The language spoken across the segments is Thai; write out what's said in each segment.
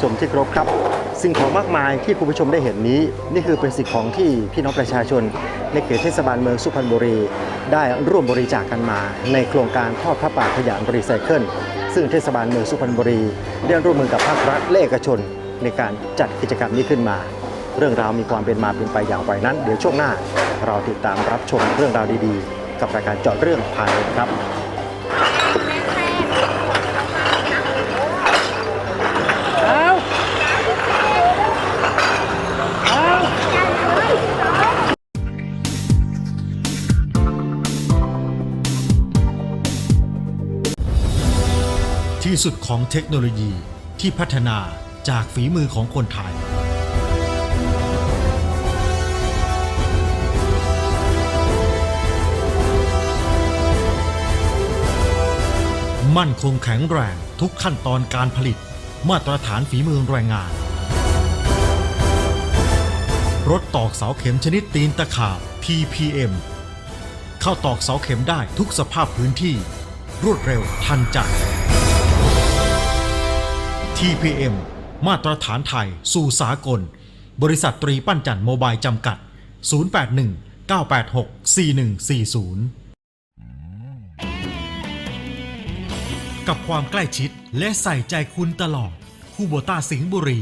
ผู้ชมที่ครพครับ สิ่งของมากมายที่คุณผู้ชมได้เห็นนี้ นี่คือเป็นสิ่งของที่พี่น้องประชาชน ในเขตเทศบาลเมืองสุพรรณบุรี ได้ร่วมบริจาคกันมา ในโครงการทอดพระป่าขยะรีไซเคิลซึ่งเทศบาลเมืองสุพรรณบุรี ได้ร่วมมือกับภาครัฐและเอกชน ในการจัดกิจกรรมนี้ขึ้นมา เรื่องราวมีความเป็นมาเป็นไปอย่างไรนั้น เดี๋ยวช่วงหน้า เราติดตามรับชมเรื่องราวดีๆ กับรายการเจาะเรื่องภายในครับ ที่สุดของเทคโนโลยีที่พัฒนาจากฝีมือของคนไทย มั่นคงแข็งแรงทุกขั้นตอนการผลิต มาตรฐานฝีมือแรงงาน รถตอกเสาเข็มชนิดตีนตะขาบ PPM เข้าตอกเสาเข็มได้ทุกสภาพพื้นที่ รวดเร็วทันใจ TPM มาตรฐานไทย สู่สากล บริษัทตรีปั้นจันทร์โมบายจำกัด 081 986 4140 กับความใกล้ชิดและใส่ใจคุณตลอด คูโบต้าสิงห์บุรี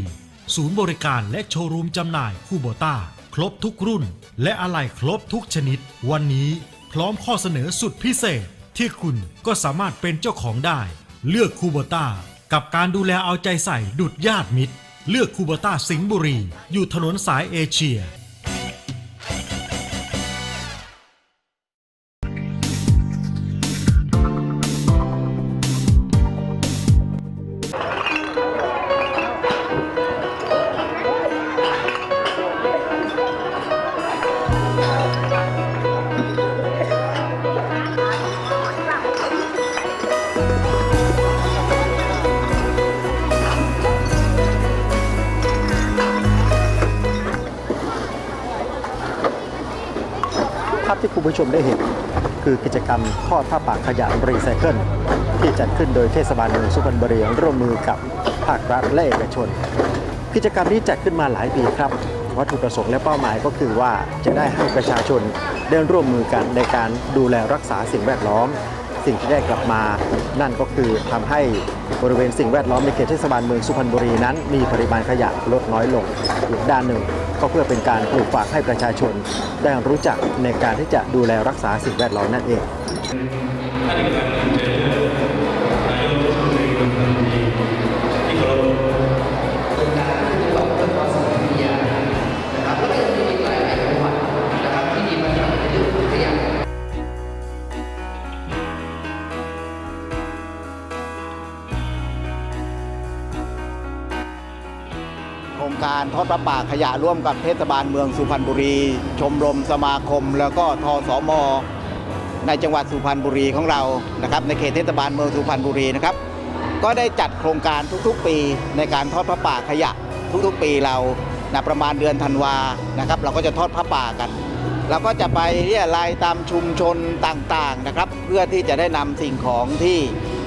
ศูนย์บริการและโชว์รูมจำหน่ายคูโบต้า ครบทุกรุ่น และอะไหล่ครบทุกชนิด วันนี้พร้อมข้อเสนอสุดพิเศษ ที่คุณก็สามารถเป็นเจ้าของได้ เลือกคูโบต้า กับการดูแลเอาใจใส่ดุดญาติมิตร เลือกคูโบต้าสิงห์บุรี อยู่ถนนสายเอเชีย ทอดผ้าป่าขยะรีไซเคิลที่จัดขึ้นโดยเทศบาลเมืองสุพรรณบุรีร่วมมือกับภาครัฐและเอกชน กิจกรรมนี้จัดขึ้นมาหลายปีครับวัตถุประสงค์และเป้าหมายก็คือว่าจะได้ให้ประชาชนได้ร่วมมือกันในการดูแลรักษาสิ่งแวดล้อม สิ่งที่ได้กลับมา นั่นก็คือทำให้บริเวณสิ่งแวดล้อมในเขตเทศบาลเมืองสุพรรณบุรีนั้น มีปริมาณขยะลดน้อยลงอีกด้านหนึ่ง ก็เพื่อเป็นการปลูกฝังให้ประชาชน ได้รู้จักในการที่จะดูแลรักษาสิ่งแวดล้อมนั่นเอง โครงการทอดประป่าขยะร่วมกับเทศบาลเมืองสุพรรณบุรี ชมรมสมาคม แล้วก็ทสม ในจังหวัดสุพรรณบุรีของเรานะครับในเขตเทศบาลเมืองสุพรรณบุรีนะครับก็ได้จัดโครงการทุกๆปีในการทอดพระป่าขยะทุกๆปีเรานะประมาณเดือนธันวานะครับเราก็จะทอดพระป่ากันเราก็จะไปเรียรายตามชุมชนต่างๆนะครับ เพื่อที่จะได้นำสิ่งของที่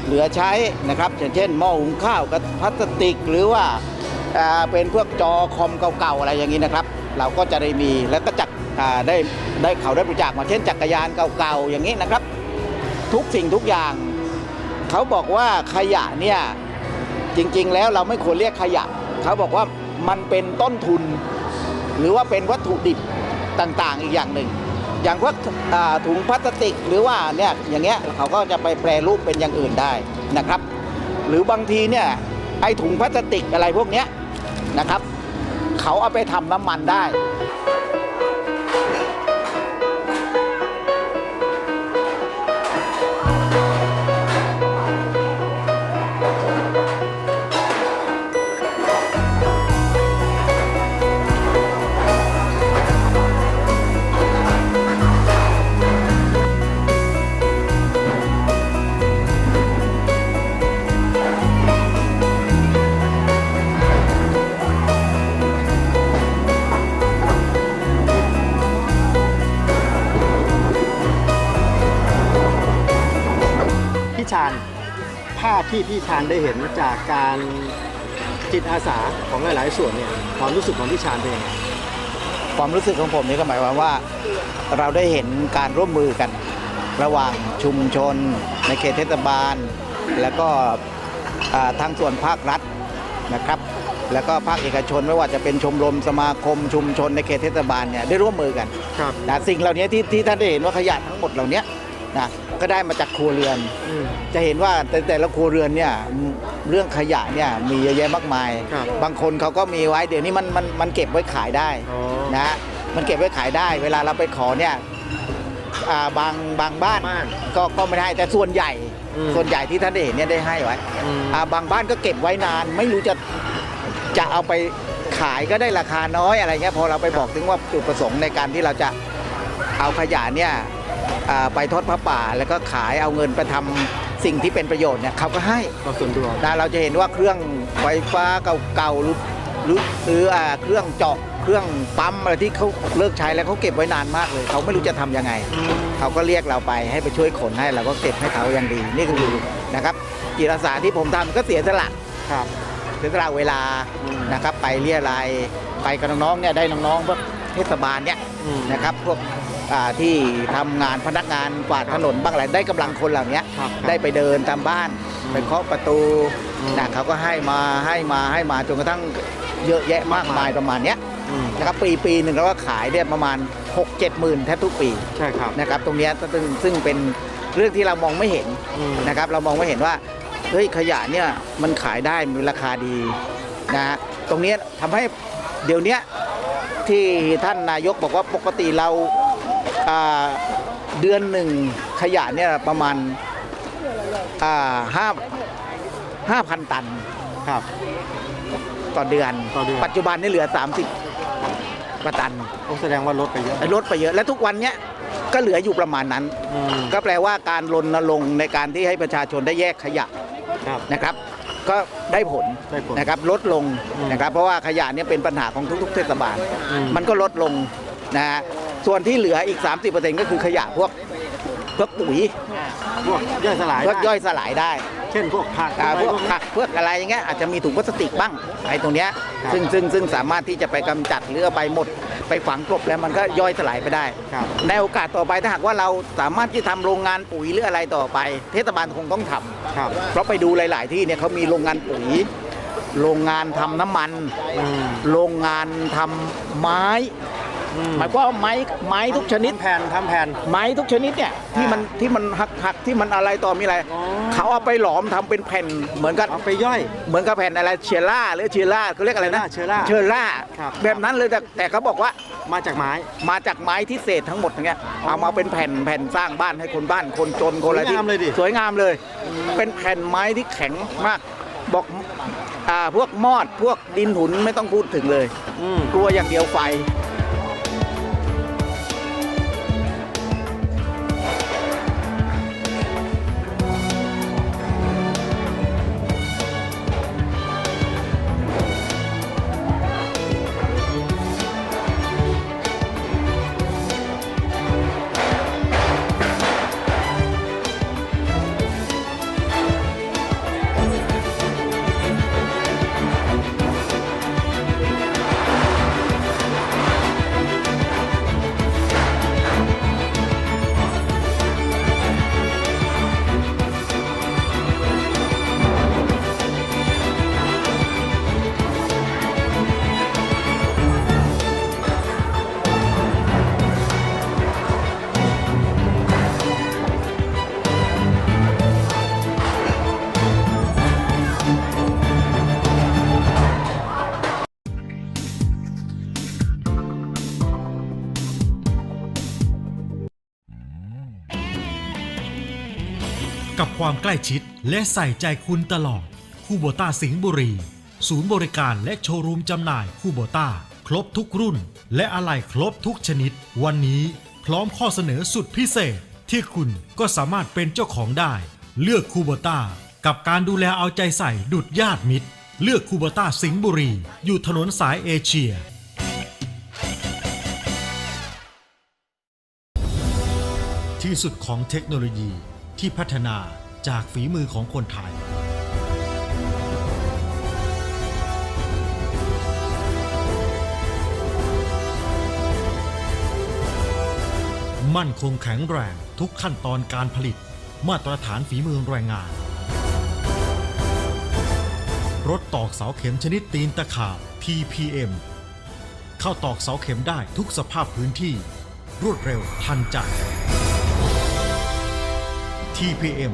เหลือใช้นะครับ เช่นหม้อหุงข้าวกับพลาสติก หรือว่าเป็นพวกจอคอมเก่าๆอะไรอย่างนี้นะครับ เราก็จะได้มีแล้วก็จักอ่า ได้ได้เขาได้บริจาคมาเช่นจักรยานเก่าๆอย่างนี้นะครับ ทุกสิ่งทุกอย่าง เขาบอกว่าขยะเนี่ยจริงๆ แล้วเราไม่ควรเรียกขยะ เขาบอกว่ามันเป็นต้นทุน หรือว่าเป็นวัตถุดิบต่างๆ อีกอย่างหนึ่ง อย่างพวกถุงพลาสติกหรือว่าเนี่ยอย่างเงี้ยเขาก็จะไปแปรรูปเป็นอย่างอื่นได้นะครับ หรือบางทีเนี่ยไอถุงพลาสติกอะไรพวกเนี้ยนะครับ เขาเอาไปทำน้ำมันได้าญภาพที่พี่ชาญได้เห็นจากการจิตอาสาของหลาย ๆ ส่วนเนี่ยความรู้สึกของพี่ชาญเป็นยังไงความรู้สึกของผมนี่ก็หมายความว่า เราได้เห็นการร่วมมือกัน ระหว่างชุมชน ในเขตเทศบาล แล้วก็อ่าทางส่วนภาครัฐนะครับ แล้วก็ภาคเอกชนไม่ว่าจะเป็นชมรมสมาคม ชุมชนในเขตเทศบาลเนี่ยได้ร่วมมือกันครับนะสิ่งเหล่านี้ที่ที่ท่านได้เห็นว่าขยะทั้งหมดเหล่านี้นะ ก็ได้มาจากครัวเรือนอืมจะเห็นว่าแต่แต่ละครัวเรือนเนี่ยเรื่องขยะเนี่ยมีเยอะแยะมากมาย ครับบางคนเขาก็มีไว้เดี๋ยวนี้มันมันมันเก็บไว้ขายได้อ๋อนะฮะมันเก็บไว้ขายได้ เวลาเราไปขอเนี่ยอ่าบางบางบ้านบ้านก็ก็ไม่ได้แต่ส่วนใหญ่ อืม ส่วนใหญ่ที่ท่านได้เห็นเนี่ยได้ให้ไว้อืมอ่าบางบ้านก็เก็บไว้นาน ไม่รู้จะจะเอาไปขายก็ได้ราคาน้อยอะไรเงี้ยพอเราไปบอกถึงว่าจุดประสงค์ในการที่เราจะเอาขยะเนี่ยอ่า ไปทอดพระป่า แล้วก็ขายเอาเงินไปทำสิ่งที่เป็นประโยชน์เนี่ยเขาก็ให้ก็ส่วนรวมนะเราจะเห็นว่าเครื่องไฟฟ้าเก่าๆหรือหรือหรืออ่าเครื่องเจาะเครื่องปั๊มอะไรที่เขาเลิกใช้แล้วเขาเก็บไว้นานมากเลย เขาไม่รู้จะทำยังไง เขาก็เรียกเราไปให้ไปช่วยขนให้เราก็เก็บให้เขาอย่างดี นี่ก็คือนะครับจิตอาสาที่ผมทำก็เสียสละครับเสียสละเวลาอืมนะครับ ไปเรียรายไปกับน้องๆเนี่ยได้น้องๆพวกเทศบาลเนี่ยอืมนะครับพวกอ่า ที่ทำงานพนักงานกวาดถนนบ้างอะไรได้กำลังคนเหล่านี้ครับได้ไปเดินตามบ้านอืมไปเคาะประตูอืมนะเขาก็ให้มาให้มาให้มาจนกระทั่งเยอะแยะมากมายประมาณเนี้ยอืมนะครับปีปีหนึ่งเราก็ขายเนี่ยประมาณ 6 7หมื่นแทบทุกปีใช่ครับนะครับตรงเนี้ยซึ่งซึ่งเป็นเรื่องที่เรามองไม่เห็นอืมนะครับเรามองไม่เห็นว่าเฮ้ยขยะเนี่ยมันขายได้มีราคาดีนะฮะตรงเนี้ยทำให้เดี๋ยวเนี้ยที่ท่านนายกบอกว่าปกติเราอ่า เดือนหนึ่งขยะเนี่ยประมาณอ่าห้าห้าพันตันครับ ต่อเดือนต่อเดือน ปัจจุบันนี่เหลือ 30กว่าตันก็แสดงว่าลดไปเยอะลดไปเยอะและทุกวันเนี้ยก็เหลืออยู่ประมาณนั้น อืมก็แปลว่าการรณรงค์ในการที่ให้ประชาชนได้แยกขยะครับ นะครับ ก็ได้ผลได้ผลนะครับลดลงอืมนะครับ เพราะว่าขยะเนี่ยเป็นปัญหาของทุกๆ เทศบาล อืม มันก็ลดลงนะฮะ ส่วนที่เหลืออีก 30%ก็คือขยะพวกพวกปุ๋ยพวกย่อยสลายพวกได้ย่อยสลายได้ เช่นพวกผักอ่าอะไรพวกนี้ผักพวกอะไรอย่างเงี้ยอาจจะมีถุงพลาสติกบ้างไอ้ตรงเนี้ยครับซึ่งซึ่งซึ่งสามารถที่จะไปกำจัดหรือเอาไปหมด ไปฝังกลบแล้วมันก็ย่อยสลายไปได้ครับในโอกาสต่อไปถ้าหากว่าเราสามารถที่ทำโรงงานปุ๋ยหรืออะไรต่อไป เทศบาลคงต้องทำครับเพราะไปดูหลาย ๆ ที่เนี่ยเขามีโรงงานปุ๋ยโรงงานทำน้ำมันอืมโรงงานทำไม้อืม หมายความว่าไม้ไม้ทุกชนิด ทำแผ่นทำแผ่น ไม้ทุกชนิดเนี่ยที่มันที่มันหักหักที่มันอะไรต่อมีอะไร อ๋อ เขาเอาไปหลอมทำเป็นแผ่นเหมือนกับเอาไปย่อย เหมือนกับแผ่นอะไรเชล่าหรือเชล่าเขาเรียกอะไรนะเชล่าเชล่าครับ แบบนั้นเลยแต่แต่เขาบอกว่ามาจากไม้ มาจากไม้ที่เศษทั้งหมดอย่างเงี้ยเอามาเป็นแผ่นแผ่นสร้างบ้านให้คนบ้านคนจนคนอะไรที่สวยงามเลยดิ สวยงามเลย เป็นแผ่นไม้ที่แข็งมากบอกอ่าพวกมอดพวกดินหุนไม่ต้องพูดถึงเลย อืมกลัวอย่างเดียวไฟ ล้ชิด และใส่ใจคุณตลอด คูโบต้าสิงห์บุรี ศูนย์บริการและโชว์รูมจำหน่ายคูโบต้า ครบทุกรุ่น และอะไหล่ครบทุกชนิด วันนี้พร้อมข้อเสนอสุดพิเศษ ที่คุณก็สามารถเป็นเจ้าของได้ เลือกคูโบต้ากับการดูแลเอาใจใส่ดุดญาติมิตร เลือกคูโบต้าสิงห์บุรี อยู่ถนนสายเอเชียที่สุดของเทคโนโลยีที่พัฒนา จากฝีมือของคนไทย มั่นคงแข็งแรงทุกขั้นตอนการผลิต มาตรฐานฝีมือแรงงาน รถตอกเสาเข็มชนิดตีนตะขาบ TPM เข้าตอกเสาเข็มได้ทุกสภาพพื้นที่ รวดเร็วทันใจ TPM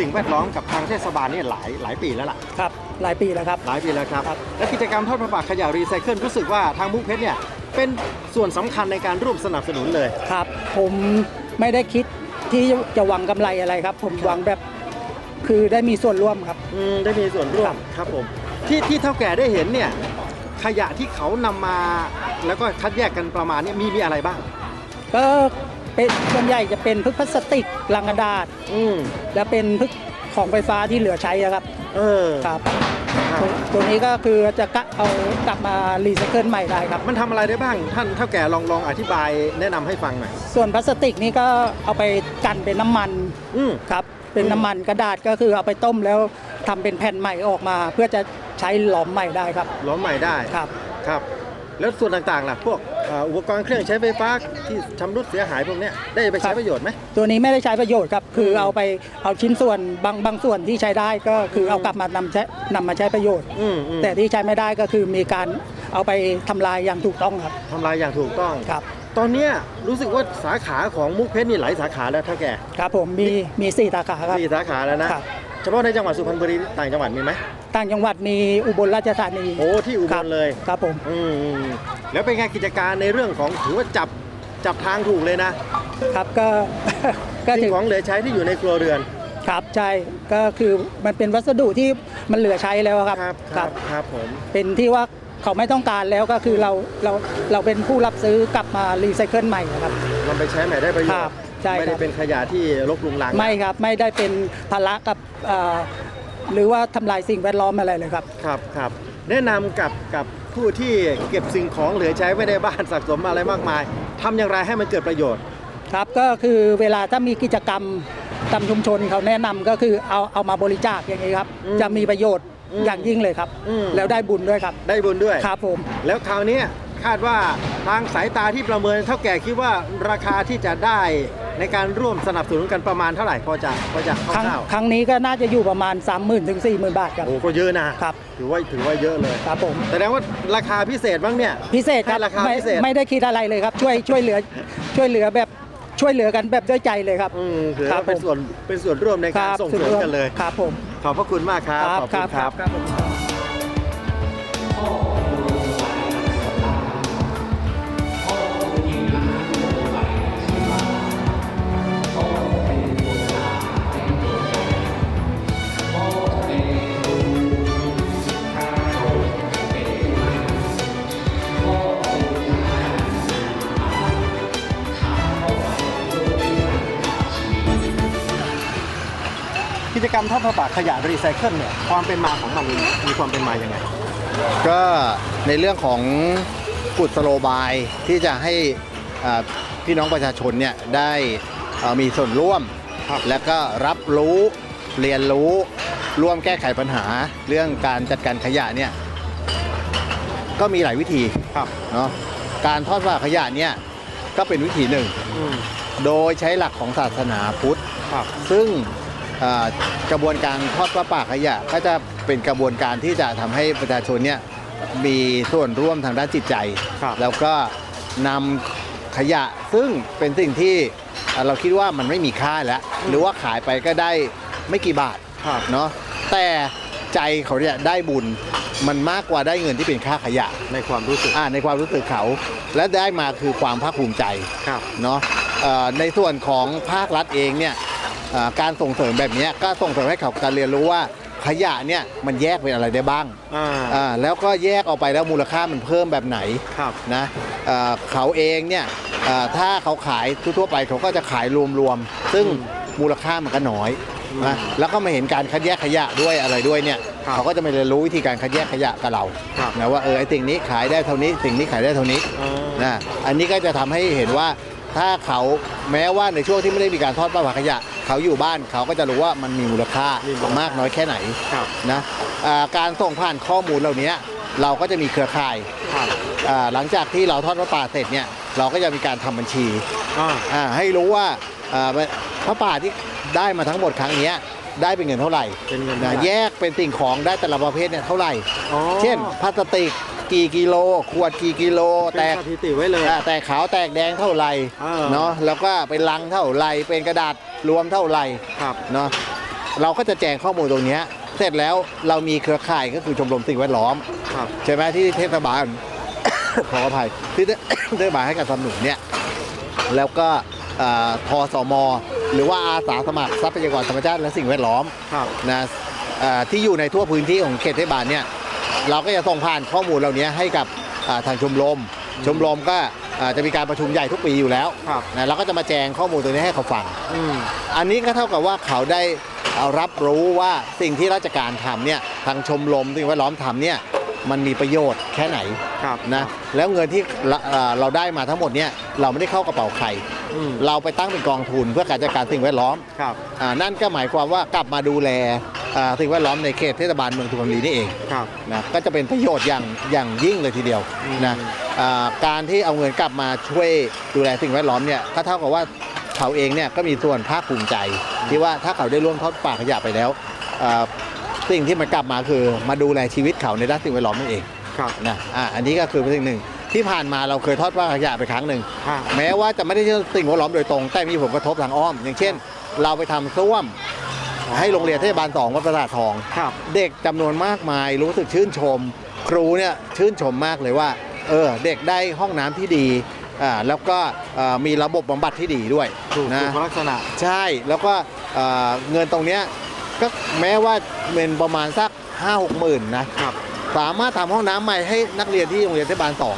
สิ่งแวดล้อมกับทางเทศบาลเนี่ยหลายหลายปีแล้วล่ะ ครับ หลายปีแล้วครับ หลายปีแล้วครับ ครับ และกิจกรรมทอดประปาขยะรีไซเคิลรู้สึกว่าทางมุกเพชรเนี่ยเป็นส่วนสำคัญในการร่วมสนับสนุนเลย ครับ ผมไม่ได้คิดที่จะหวังกำไรอะไรครับ ผมหวังแบบคือได้มีส่วนร่วมครับ อืมได้มีส่วนร่วครัมบครับผมที่ที่เท่าแก่ได้เห็นเนี่ยขยะที่เขานำมาแล้วก็คัดแยกกันประมาณเนี้มีมีอะไรบ้าง ก็ เป็นส่วนใหญ่จะเป็นพวกพลาสติกลังกระดาษ อืมและเป็นพวกของไฟฟ้าที่เหลือใช้อะครับเออครับครับตรงตัวนี้ก็คือจะกะเอากลับมารีไซเคิลใหม่ได้ครับ มันทำอะไรได้บ้าง ท่านเท่าแก่ลองลองอธิบายแนะนำให้ฟังหน่อย ส่วนพลาสติกนี่ก็เอาไปกันเป็นน้ำมันอืม ครับ เป็นน้ำมันกระดาษก็คือเอาไปต้มแล้วทำเป็นแผ่นใหม่ออกมา เพื่อจะใช้หลอมใหม่ได้ครับล้อมใหม่ได้ ครับ ครับ แล้วส่วนต่างๆล่ะ พวกเอ่ออุปกรณ์เครื่องใช้ไฟฟ้าที่ชำรุดเสียหายพวกเนี้ยได้ไปใช้ครับประโยชน์ไหมตัวนี้ไม่ได้ใช้ประโยชน์ครับคือเอาไปเอาชิ้นส่วนบางบางส่วนที่ใช้ได้ก็คือเอากลับมานำใช้นำมาใช้ประโยชน์อืมอืมแต่ที่ใช้ไม่ได้ก็คือมีการเอาไปทำลายอย่างถูกต้องครับทำลายอย่างถูกต้องครับ ตอนเนี้ยรู้สึกว่าสาขาของมุกเพชรนี่หลายสาขาแล้วเท่าแก่ครับผมมีมีสี่สาขาครับสี่สาขาแล้วนะครับ เฉพาะในจังหวัดสุพรรณบุรีต่างจังหวัดมีไหมต่างจังหวัดมีอุบลราชธานีโอ้ที่อุบครัลบเลยครับผมอืมอืมแล้วเป็นไงกิจการในเรื่องของถือว่าจับจับทางถูกเลยนะ ครับก็ก็สิ่ถืงอของเหลือใช้ที่อยู่ในครัวเรือน ครับใช่ก็คือมันเป็นวัสดุที่มันเหลือใช้แล้วครับครับครับครับผมเป็นที่ว่าเขาไม่ต้องการแล้วก็คือเราเราเราเป็นผู้รับซื้อกลับมารีไซเคิลใหม่ครับมันไปใช้ใหม่ได้ประโยคชรับน์ ใช่ไม่ได้ครับเป็นขยะที่รกรุงรังไม่ครับไม่ได้เป็นภาระกับเอ่อหรือว่าทำลายสิ่งแวดล้อมอะไรเลยครับ ครับครับแนะนำกับกับผู้ที่เก็บสิ่งของเหลือใช้ไว้ในบ้านสะสมอะไรมากมายทำอย่างไรให้มันเกิดประโยชน์ ครับก็คือเวลาถ้ามีกิจกรรมตามชุมชนเขาแนะนำก็คือเอาเอามาบริจาคอย่างนี้ครับ อืมจะมีประโยชน์อืมอย่างยิ่งเลยครับ อืม แล้วได้บุญด้วยครับได้บุญด้วย ครับผม แล้วคราวเนี้ยคาดว่าทางสายตาที่ประเมินเท่าแก่คิดว่าราคาที่จะได้ ในการร่วมสนับสนุนกันประมาณเท่าไหร่พอจะพอจะครั้งคร่าวครั้งนี้ก็น่าจะอยู่ประมาณ 3 0,000ถึง40,000 บาทครับ ๆโอ้ก็เยอะนะครับ ถือว่าถือว่าเยอะเลยครับผม แสดงว่าราคาพิเศษบ้างเนี่ย พิเศษครับให้ราคาไม่พิเศษ ไม่ได้คิดอะไรเลยครับ ช่วยช่วยเหลือช่วยเหลือแบบช่วยเหลือกันแบบด้วยใจเลยครับ อืมถือครัว่าบเป็นผม ส่วนเป็นส่วนร่วมในคการรับส่งเสริมกันเลย ครับผมขอบพระคุณมากครับ ขอบคุณครับ ครับผม กิจกรรมทอดผ้าป่าขยะรีไซเคิลเนี่ยความเป็นมาของมันมีความเป็นมาอย่างไงก็ในเรื่องของกุศโลบายที่จะให้อ่าพี่น้องประชาชนเนี่ยได้อ่ามีส่วนร่วมครับและก็รับรู้เรียนรู้ร่วมแก้ไขปัญหา เรื่องการจัดการขยะเนี่ยก็มีหลายวิธีครับเนาะการทอดผ้าขยะเนี่ยก็เป็นวิธีหนึ่ง อืมโดยใช้หลักของศาสนาพุทธ ครับซึ่งอ่า กระบวนการทอดประปาขยะ ก็จะเป็นกระบวนการที่จะทำให้ประชาชนเนี่ยมีส่วนร่วมทางด้านจิตใจครับแล้วก็นำขยะซึ่งเป็นสิ่งที่อ่าเราคิดว่ามันไม่มีค่าแล้ว หรือว่าขายไปก็ได้ไม่กี่บาทครับเนาะแต่ใจเขาเนี่ยได้บุญมันมากกว่าได้เงินที่เป็นค่าขยะในความรู้สึกอ่าในความรู้สึกเขา และได้มาคือความภาคภูมิใจครับเนาะเอ่อในส่วนของภาครัฐเองเนี่ยเอ่อ การส่งเสริมแบบเนี้ยก็ส่งเสริมให้เขาการเรียนรู้ว่าขยะเนี่ยมันแยกเป็นอะไรได้บ้างอ่าอ่าแล้วก็แยกออกไปแล้วมูลค่ามันเพิ่มแบบไหนครับ นะเอ่อเขาเองเนี่ยเอ่อถ้าเขาขายทั่วๆไปเขาก็จะขายรวมๆ ซึ่งมูลค่ามันก็น้อยนะแล้วก็มาเห็นการคัดแยกขยะด้วยอะไรด้วยเนี่ยครับเขาก็จะมาเรียนรู้วิธีการคัดแยกขยะกับเราครับ นะว่าเออไอ้สิ่งนี้ขายได้เท่านี้สิ่งนี้ขายได้เท่านี้ อ่า นะอันนี้ก็จะทำให้เห็นว่า ถ้าเขาแม้ว่าในช่วงที่ไม่ได้มีการทอดปลาขยะ เขาอยู่บ้านเขาก็จะรู้ว่ามันมีมูลค่ามีมูลค่ามมากน้อยแค่ไหนครับ นะอ่าการส่งผ่านข้อมูลเหล่านี้เราก็จะมีเครือข่ายครับอ่าหลังจากที่เราทอดพระป่าเสร็จเนี่ยเราก็จะมีการทำบัญชีอ่าอ่าให้รู้ว่าอ่าพระป่าที่ได้มาทั้งหมดครั้งเนี้ยได้เป็นเงินเท่าไหร่เป็นเงินนะเท่าไหร่แยกเป็นสิ่งของได้แต่ละประเภทเนี่ยเท่าไหร่ อ๋อ เช่นพลาสติก กี่กิโล ขวดกี่กิโลเป็นแตกสถิติไว้เลย อ่าแตกขาวแตกแดงเท่าไหร่เออ เนาะแล้วก็เป็นลังเท่าไหร่เป็นกระดาษรวมเท่าไหร่ครับ เนาะเราก็จะแจงข้อมูลตรงเนี้ยเสร็จแล้วเรามีเครือข่ายก็คือชมรมสิ่งแวดล้อม ครับ ใช่ไหมที่เทศบาล ขออภัยที่เทศบาลให้การสนับสนุนเนี่ยแล้วก็เอ่อทสม หรือว่าอาสาสมัครทรัพยากรธรรมชาติและสิ่งแวดล้อมครับ นะเอ่อที่อยู่ในทั่วพื้นที่ของเขตเทศบาลเนี่ย เราก็จะส่งผ่านข้อมูลเหล่านี้ให้กับอ่าทางชมรม ชมรมก็อ่าจะมีการประชุมใหญ่ทุกปีอยู่แล้วครับนะเราก็จะมาแจงข้อมูลตรงนี้ให้เขาฟังอืมอันนี้ก็เท่ากับว่าเขาได้เอารับรู้ว่าสิ่งที่ราชการทำเนี่ยทางชมรมสิ่งแวดล้อมทำเนี่ยมันมีประโยชน์แค่ไหนครับนะแล้วเงินที่เราเอ่อเราได้มาทั้งหมดเนี่ยเราไม่ได้เข้ากระเป๋าใครอืมเราไปตั้งเป็นกองทุนเพื่อการจัดการสิ่งแวดล้อมครับอ่านั่นก็หมายความว่ากลับมาดูแล อ่าสิ่งแวดล้อมในเขตเทศบาลเมืองสุพรรณบุรีนี่เองครับ นะก็จะเป็นประโยชน์อย่างอย่างยิ่งเลยทีเดียวอืม นะอ่าการที่เอาเงินกลับมาช่วยดูแลสิ่งแวดล้อมเนี่ยก็เท่ากับว่าเขาเองเนี่ยก็มีส่วนภาคภูมิใจ ที่ว่าถ้าเขาได้ร่วมทอดป่าขยะไปแล้วอ่าสิ่งที่มันกลับมาคือมาดูแลชีวิตเขาในด้านสิ่งแวดล้อมนั่นเองครับนะอ่าอันนี้ก็คือเป็นสิ่งหนึ่งที่ผ่านมาเราเคยทอดป่าขยะไปครั้งหนึ่ง ครับ แม้ว่าจะไม่ได้ใช่สิ่งแวดล้อมโดยตรง แต่มีผลกระทบทางอ้อม อย่างเช่น เราไปทำส้วม ให้โรงเรียนเทศบาลสองวัดประสาททอง ครับเด็กจำนวนมากมายรู้สึกชื่นชม ครูเนี่ยชื่นชมมากเลยว่าเออเด็กได้ห้องน้ำที่ดีอ่าแล้วก็เอ่อมีระบบบำบัดที่ดีด้วยถูกนะถูกลักษณะ ใช่แล้วก็เอ่อเงินตรงเนี้ยก็แม้ว่าเป็นประมาณสัก 5 6หมื่นนะครับ สามารถทำห้องน้ำใหม่ให้นักเรียนที่โรงเรียนเทศบาลสอง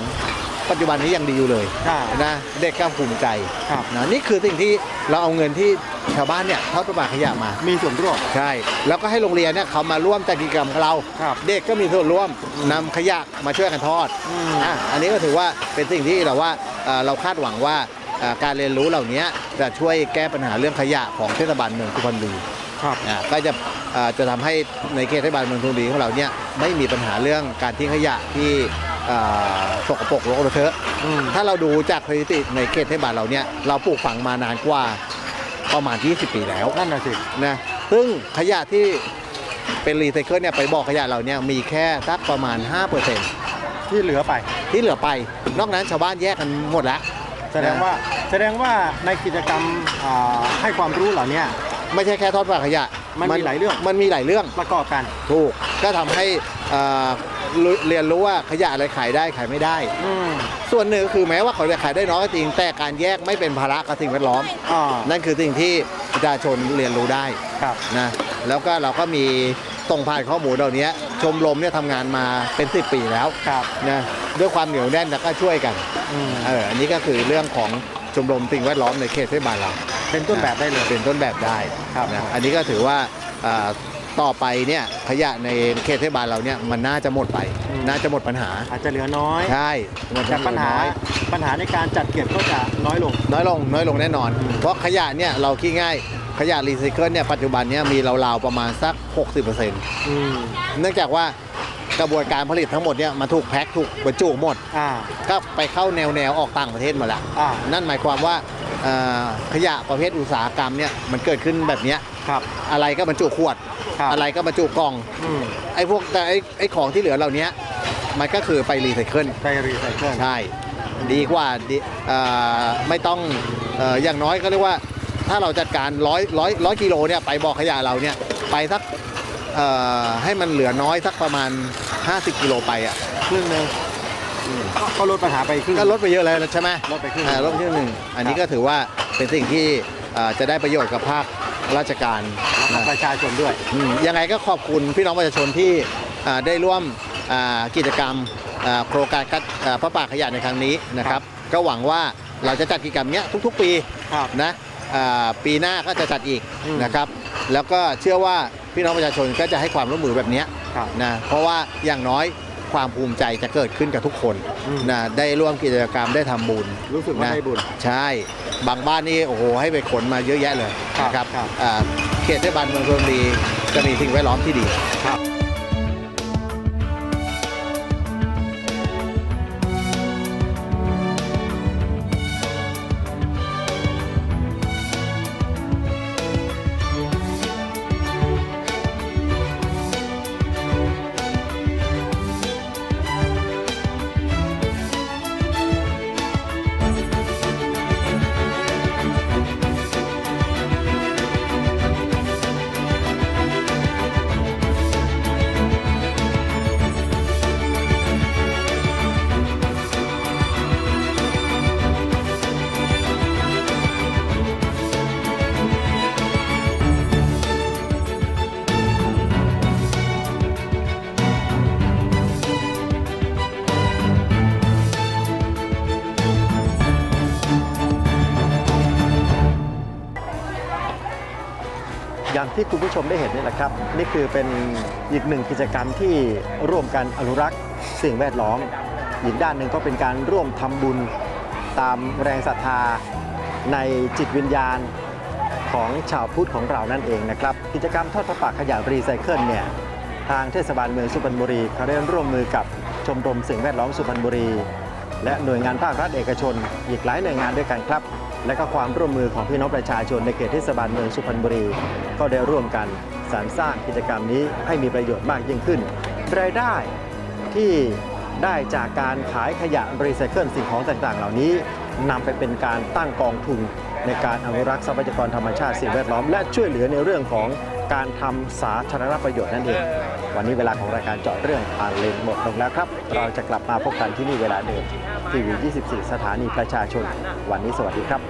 ปัจจุบันนี้ยังดีอยู่เลยใช่นะเด็กก็ภูมิใจครับนะนี่คือสิ่งที่เราเอาเงินที่ชาวบ้านเนี่ยทอดประปาขยะมา มีส่วนร่วม ใช่ แล้วก็ให้โรงเรียนเนี่ยเขามาร่วมจัดกิจกรรมกับเรา ครับเด็กก็มีส่วนร่วมนำขยะมาช่วยกันทอดอืม อะอันนี้ก็ถือว่าเป็นสิ่งที่เราว่าเอ่อเราคาดหวังว่าเอ่อการเรียนรู้เหล่านี้จะช่วยแก้ปัญหาเรื่องขยะของเทศบาลเมืองสุพรรณบุรีครับ อะก็จะเอ่อจะทำให้ในเขตเทศบาลเมืองสุพรรณบุรีของเราเนี่ยไม่มีปัญหาเรื่องการทิ้งขยะที่เอ่อสกปรกรกระเทอะอืมถ้าเราดูจากสถิติในเขตเทศบาลเราเนี่ยเราปลูกฝังมานานกว่าประมาณ 20 ปีแล้วนั่นน่ะสินะซึ่งขยะที่เป็นรีไซเคิลเนี่ยไปบอกขยะเราเนี่ยมีแค่สักประมาณ 5%ที่เหลือไป ที่เหลือไป นอกนั้นชาวบ้านแยกกันหมดแล้ว แสดงว่าแสดงว่าในกิจกรรมอ่าให้ความรู้เหล่านี้ไม่ใช่แค่ทอดปลาขยะมันมีหลายเรื่อง มันมีหลายเรื่อง ประกอบกัน ถูกก็ทำให้เอ่อ รู้เรียนรู้ว่าขยะอะไรขายได้ขายไม่ได้ อืมส่วนหนึ่งก็คือแม้ว่าเขาจะขายได้น้อยก็จริง แต่การแยกไม่เป็นภาระกับสิ่งแวดล้อม อ่านั่นคือสิ่งที่ประชาชนเรียนรู้ได้ครับ นะแล้วก็เราก็มีส่งผ่านข้อมูลเหล่านี้ชมรมเนี่ยทำงานมาเป็น 10 ปีแล้วครับ นะด้วยความเหนียวแน่นแล้วก็ช่วยกันอืม เอออันนี้ก็คือเรื่องของชมรมสิ่งแวดล้อมในเขตเทศบาลเรา เป็นต้นแบบได้เลย เป็นต้นแบบได้ครับ นะอันนี้ก็ถือว่าอ่า ต่อไปเนี่ยขยะในเขตเทศบาลเราเนี่ยมันน่าจะหมดไปน่าจะหมดปัญหาอาจจะเหลือน้อย ใช่มันแต่ปัญหาน้อยปัญหาในการจัดเก็บก็จะน้อยลง น้อยลงน้อยลงแน่นอน เพราะขยะเนี่ยเราคิดง่ายขยะรีไซเคิลเนี่ยปัจจุบันเนี่ยมีราวๆประมาณสัก 60%อืมเนื่องจากว่ากระบวนการผลิตทั้งหมดเนี่ยมาถูกแพ็คถูกบรรจุหมด อ่าก็ไปเข้าแนวแนวๆออกต่างประเทศหมาแล้วอ่านั่นหมายความว่าเอ่อ ขยะประเภทอุตสาหกรรมเนี่ยมันเกิดขึ้นแบบเนี้ยครับ อะไรก็บรรจุขวด ครับอะไรก็บรรจุกล่องอืมไอ้พวกแต่ไอ้ไอ้ของที่เหลือเหล่านี้มันก็คือไปรีไซเคิล ไปรีไซเคิล ใช่ ดีกว่าดีเอ่อไม่ต้องเอ่ออย่างน้อยก็เรียกว่า ถ้าเราจัดการร้อยร้อยร้อยกิโลเนี่ยไปบอกขยะเราเนี่ยไปสักเอ่อให้มันเหลือน้อยสักประมาณ 50 กิโลไปอะครึ่งหนึ่ง ก็ก็ลดปัญหาไปครึ่ง ก็ลดไปเยอะเลยใช่ไหมลดไปครึ่ง อ่าลดไปครึ่งหนึ่งอันนี้ก็ถือว่าเป็นสิ่งที่เอ่อจะได้ประโยชน์กับภาคราชการและนะประชาชนด้วย อืมยังไงก็ขอบคุณพี่น้องประชาชนที่อ่าได้ร่วมอ่ากิจกรรมอ่าโครงการคัดอ่าพระป่าขยะในครั้งนี้นะครับ ก็หวังว่าเราจะจัดกิจกรรมเนี้ยทุก ๆ ปี ครับ นะอ่าปีหน้าก็จะจัดอีกอืม นะครับ แล้วก็เชื่อว่าพี่น้องประชาชนก็จะให้ความร่วมมือแบบเนี้ยครับ นะเพราะว่าอย่างน้อย ความภูมิใจจะเกิดขึ้นกับทุกคนอืมนะได้ร่วมกิจกรรมได้ทำบุญรู้สึกว่านะได้บุญใช่ บางบ้านนี่โอ้โหให้ไปขนมาเยอะแยะเลยครับนะครับครับอ่าเขตเทศบาลเมืองชลบุรีจะมีสิ่งแวดล้อมที่ดีครับ ที่คุณผู้ชมได้เห็นนี่แหละครับ นี่คือเป็นอีกหนึ่งกิจกรรมที่ร่วมกันอนุรักษ์สิ่งแวดล้อม อีกด้านหนึ่งก็เป็นการร่วมทำบุญตามแรงศรัทธาในจิตวิญญาณของชาวพุทธของเรานั่นเองนะครับ กิจกรรมทอดพระป่าขยะรีไซเคิลเนี่ยทางเทศบาลเมืองสุพรรณบุรีเขาได้ร่วมมือกับชมรมสิ่งแวดล้อมสุพรรณบุรี และหน่วยงานภาครัฐเอกชน อีกหลายหน่วยงานด้วยกันครับ และก็ความร่วมมือของพี่น้องประชาชนในเขตเทศบาลเมืองสุพรรณบุรี ก็ได้ร่วมกันสรรสร้างกิจกรรมนี้ให้มีประโยชน์มากยิ่งขึ้น รายได้ที่ได้จากการขายขยะรีไซเคิลสิ่งของต่างๆ เหล่านี้นำไปเป็นการตั้งกองทุนในการอนุรักษ์ทรัพยากรธรรมชาติสิ่งแวดล้อม และช่วยเหลือในเรื่องของ การทำสาธารณประโยชน์นั่นเอง วันนี้เวลาของรายการเจาะเรื่องผ่านเลนหมดลงแล้วครับ เราจะกลับมาพบกันที่นี่เวลาเดิมทีวี 24 สถานีประชาชน วันนี้สวัสดีครับ